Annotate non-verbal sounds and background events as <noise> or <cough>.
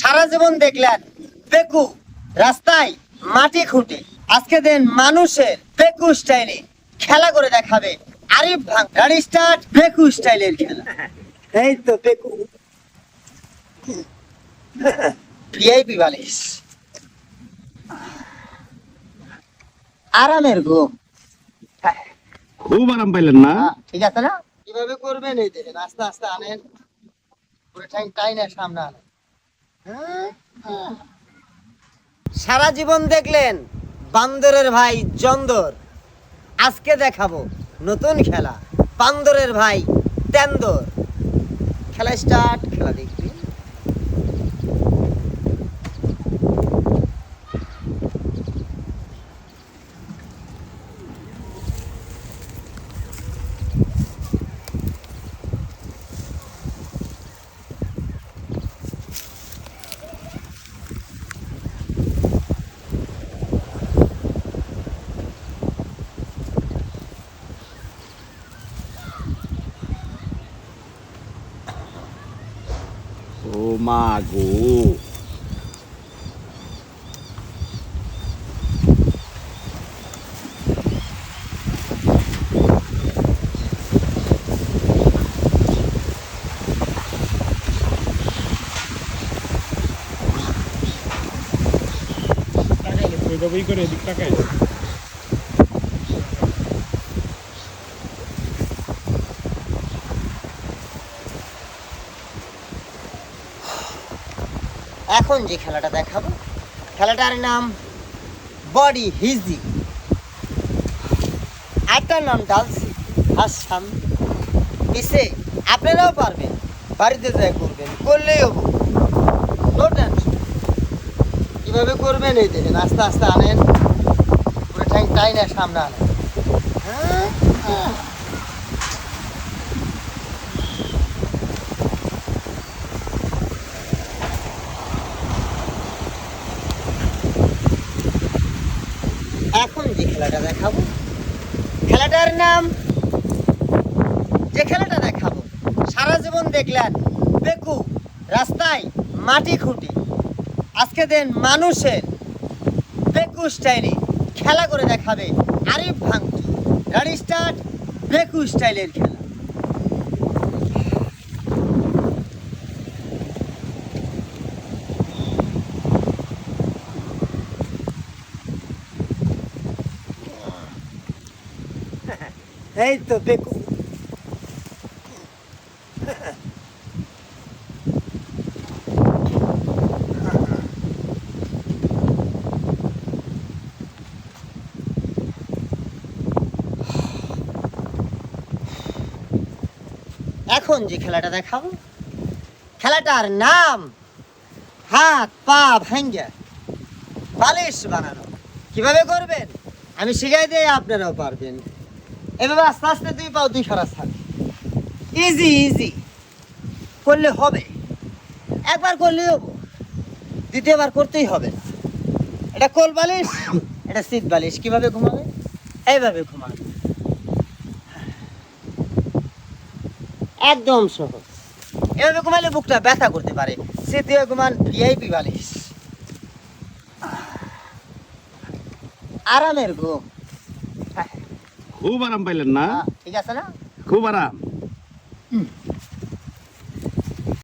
সারা জীবন দেখলেন পেকু রাস্তায় মাটি খুঁটে। আজকে দেন মানুষের পেকু স্টাইলে খেলা করে দেখাবে আরিফ ভাঙ গাড়ি স্টার্ট পেকু স্টাইলের খেলা। এই তো পেকু। ভিআইপি বালিশ। আরামের ঘুম। খুব আরাম পাইলেন না? ঠিক আছে না? কীভাবে করবেন এই দেখেন আস্তে আস্তে আনেন। পুরো টাইম টাইনের সামনে আনেন। সারা জীবন দেখলেন বান্দরের ভাই জন্দর। আজকে দেখাবো নতুন খেলা, বান্দরের ভাই তেন্দর। খেলা স্টার্ট খেলা দেখবি। 마구 ટાકા એટલે કોઈ દવાઈ કરે દીકતા કાંઈ এখন যে খেলাটা দেখাবো, খেলাটার নাম বডি হিজি। একটার নাম ডালসি। হাসাম পিসে আপনারাও পারবেন, বাড়িতে যাই করবেন, করলেই হব। নো টেনশন কীভাবে করবেন এই দেখেন, আস্তে আস্তে আনেন। টাইম টাইনের সামনে আনেন। এখন যে খেলাটা দেখাবো, খেলাটার নাম, যে খেলাটা দেখাবো, সারা জীবন দেখলেন বেকু রাস্তায় মাটি খুঁটি, আজকে দেন মানুষের বেকু স্টাইলে খেলা করে দেখাবে আরিফ ভাঙতি গাড়ি স্টার্ট বেকু স্টাইলের খেলা। <laughs> এই তো বেকু এখন যে খেলাটা দেখাবো, খেলাটার নাম হাত পা ভাঙ্গা বালিশ বানানো। কীভাবে করবেন? আমি শিখাই দিয়ে আপনারাও পারবেন। এভাবে আস্তে আস্তে দুই পাও, দুই খারাপ থাকবে ইজি ইজি করলে হবে। একবার করলেই হব। দ্বিতীয়বার করতেই হবে। না এটা কোল বালিশ, এটা শীত বালিশ। কীভাবে ঘুমাবে? এইভাবে ঘুমাবে। একদম সহজ। এভাবে ঘুমালে বুকটা ব্যথা করতে পারে। সে ঘুমান ভিআইপি বালিশ। আরামের ঘুম। খুব আরাম পাইলেন না? ঠিক আছে না? খুব আরাম।